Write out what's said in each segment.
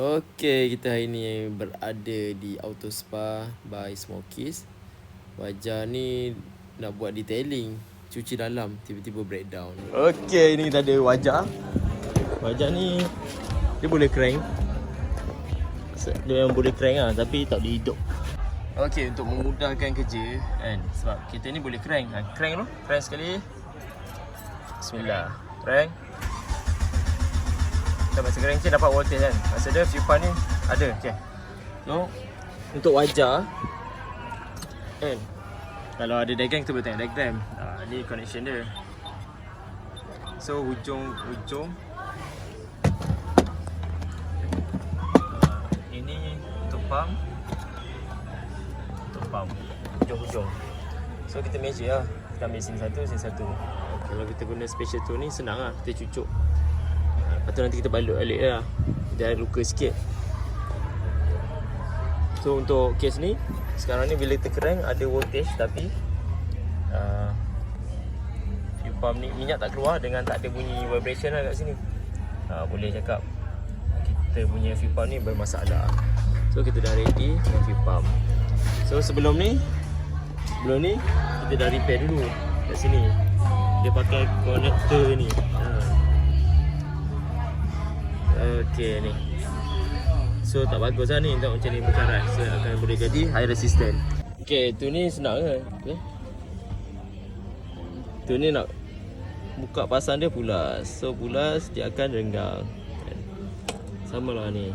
Okey, kita hari ni berada di Auto Spa by Smokies. Wajah ni nak buat detailing, cuci dalam, tiba-tiba breakdown. Okey, ini kita ada wajah. Wajah ni dia boleh crank. Dia memang boleh crank lah tapi tak boleh hidup. Okey, untuk memudahkan kerja kan sebab kita ni boleh crank. Ha, crank tu, crank sekali. Bismillah. Crank. Kita masa kering dapat voltage kan. Masa dia pan ni ada. Okey. So untuk wajah kan kalau ada diagram kita boleh tengok diagram. Ha, ni connection dia. So hujung hujung ha, ini untuk pump untuk pump hujung-hujung. So kita measure lah. Kita ambil sini satu, sini satu. Kalau kita guna special tool ni senang lah. Kita cucuk. Lepas tu nanti kita balut balik lah. Dia luka sikit. So untuk kes ni, sekarang ni bila terkerang ada voltage tapi uh, fuel pump ni minyak tak keluar dengan tak ada bunyi vibration lah kat sini. Uh, boleh cakap kita punya fuel pump ni bermasalah. So kita dah ready dengan fuel pump. So sebelum ni, sebelum ni kita dah repair dulu kat sini dia pakai connector ni Okey ni. So tak bagus lah ni Tengok macam ni berkarat. So akan boleh jadi high resistant. Okey tu ni senang ke? Okay. Tu ni nak Buka pasang dia pulas. So pulas dia akan renggang. Sama lah ni.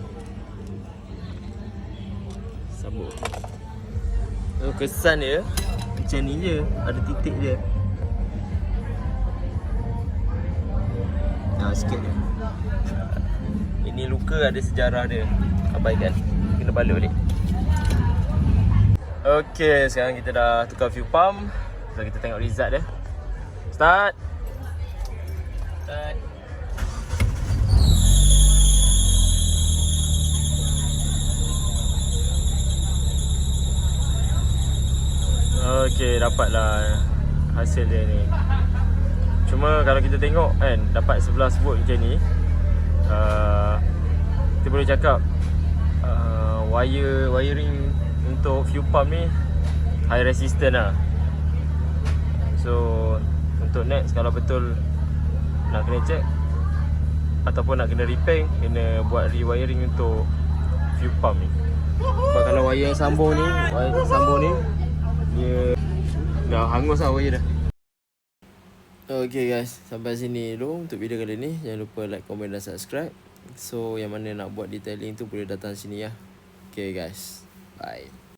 Sambung So kesan dia Macam ni je. Ada titik dia. Ha, sikit. Ini luka ada sejarah dia. Abaikan. Kena balik balik. Okey, sekarang kita dah tukar fuel pump. So kita tengok result dia. Start. Start. Okey, dapatlah hasil dia ni. Cuma kalau kita tengok kan dapat 11 volt macam ni uh, boleh cakap uh, wire wiring untuk fuel pump ni high resistant lah So untuk next kalau betul nak kena check Ataupun nak kena repair Kena buat rewiring untuk fuel pump ni Sebab kalau wire yang sambung ni Wire yang sambung ni Dia dah hangus lah wire dah Okay guys, sampai sini dulu untuk video kali ni. Jangan lupa like, komen dan subscribe. So yang mana nak buat detailing tu boleh datang sini ya. Okay guys, bye.